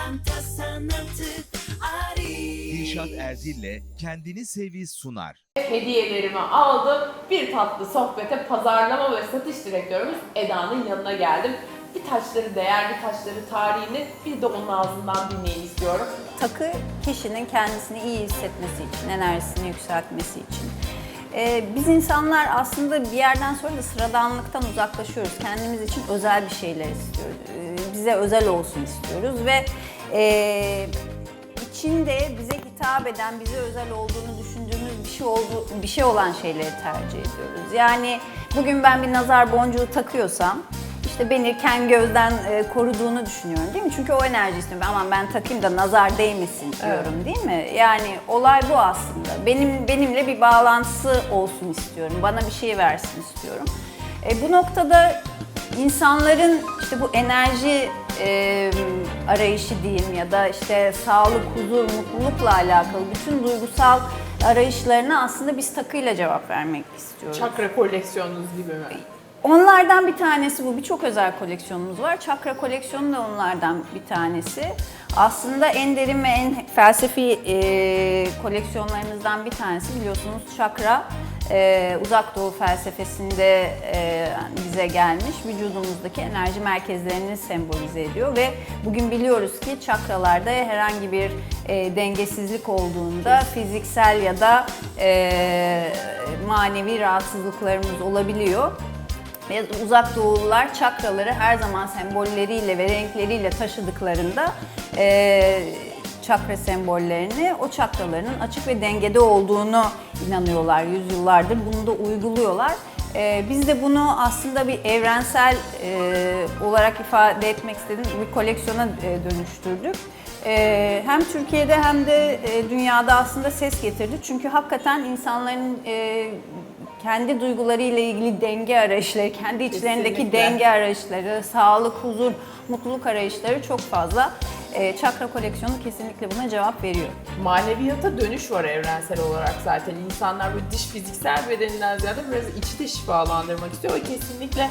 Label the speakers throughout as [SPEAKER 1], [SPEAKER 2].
[SPEAKER 1] Pırlanta sanatı Ari
[SPEAKER 2] Dilşat Erdil'le Kendini Sevi sunar.
[SPEAKER 3] Hediyelerimi aldım. Bir tatlı sohbete pazarlama ve satış direktörümüz Eda'nın yanına geldim. Bir taşları değer, bir taşları tarihini bir de onun ağzından dinleyin istiyorum.
[SPEAKER 4] Takı kişinin kendisini iyi hissetmesi için, enerjisini yükseltmesi için. Ee, biz insanlar aslında bir yerden sonra da sıradanlıktan uzaklaşıyoruz. Kendimiz için özel bir şeyler istiyoruz. Ee, bize özel olsun istiyoruz ve e, içinde bize hitap eden, bize özel olduğunu düşündüğümüz bir şey oldu, bir şey olan şeyleri tercih ediyoruz. Yani bugün ben bir nazar boncuğu takıyorsam işte beni ken gözden e, koruduğunu düşünüyorum değil mi? Çünkü o enerji istiyorum. Aman ben takayım da nazar değmesin diyorum değil mi? Yani olay bu aslında. Benim benimle bir bağlantısı olsun istiyorum. Bana bir şey versin istiyorum. E, bu noktada insanların işte bu enerji e, arayışı diyeyim ya da işte sağlık, huzur, mutlulukla alakalı bütün duygusal arayışlarına aslında biz takıyla cevap vermek istiyoruz.
[SPEAKER 3] Çakra koleksiyonunuz gibi mi?
[SPEAKER 4] Onlardan bir tanesi bu. Birçok özel koleksiyonumuz var. Çakra koleksiyonu da onlardan bir tanesi. Aslında en derin ve en felsefi e, koleksiyonlarımızdan bir tanesi biliyorsunuz çakra e, uzak doğu felsefesinde e, bize gelmiş vücudumuzdaki enerji merkezlerini sembolize ediyor ve bugün biliyoruz ki çakralarda herhangi bir e, dengesizlik olduğunda fiziksel ya da e, manevi rahatsızlıklarımız olabiliyor. Uzak doğulular çakraları her zaman sembolleriyle ve renkleriyle taşıdıklarında eee, çakra sembollerini o çakralarının açık ve dengede olduğunu inanıyorlar yüzyıllardır. Bunu da uyguluyorlar. Eee, biz de bunu aslında bir evrensel eee, olarak ifade etmek istediğim bir koleksiyona eee, dönüştürdük. Eee, hem Türkiye'de hem de eee, dünyada aslında ses getirdi. Çünkü hakikaten insanların eee, kendi duygularıyla ilgili denge arayışları, kendi içlerindeki
[SPEAKER 3] Kesinlikle.
[SPEAKER 4] denge arayışları, sağlık, huzur, mutluluk arayışları çok fazla. Ee, çakra koleksiyonu kesinlikle buna cevap veriyor.
[SPEAKER 3] Maneviyata dönüş var evrensel olarak zaten. İnsanlar böyle dış fiziksel bedeninden ziyade biraz içi de şifalandırmak istiyor ve kesinlikle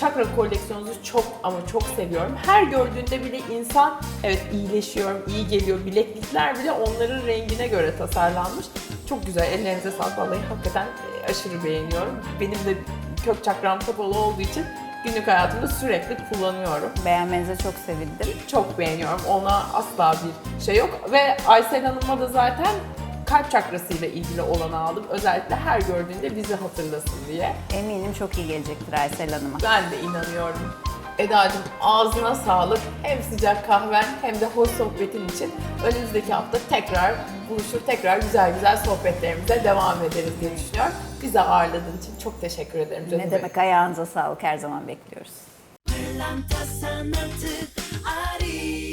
[SPEAKER 3] çakra koleksiyonunuzu çok ama çok seviyorum. Her gördüğünde bile insan evet iyileşiyorum, iyi geliyor. Bileklikler bile onların rengine göre tasarlanmış. Çok güzel. Ellerinize sağlık. Vallahi hakikaten e, aşırı beğeniyorum. Benim de kök çakram kapalı olduğu için günlük hayatımda sürekli kullanıyorum.
[SPEAKER 4] Beğenmenize çok sevindim.
[SPEAKER 3] Çok beğeniyorum. Ona asla bir şey yok. Ve Aysel Hanım'a da zaten kalp çakrasıyla ilgili olanı aldım. Özellikle her gördüğünde bizi hatırlasın diye.
[SPEAKER 4] Eminim çok iyi gelecektir Aysel Hanım'a.
[SPEAKER 3] Ben de inanıyorum. Eda'cığım ağzına sağlık. Hem sıcak kahven hem de hoş sohbetin için önümüzdeki hafta tekrar buluşur, tekrar güzel güzel sohbetlerimize devam ederiz diye düşünüyorum. Bizi ağırladığın için çok teşekkür ederim canım.
[SPEAKER 4] Ne
[SPEAKER 3] benim.
[SPEAKER 4] demek ayağınıza sağlık her zaman bekliyoruz.
[SPEAKER 1] Sanatı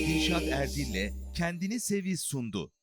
[SPEAKER 2] Dilşat Erdil'le Kendini Sevi sundu.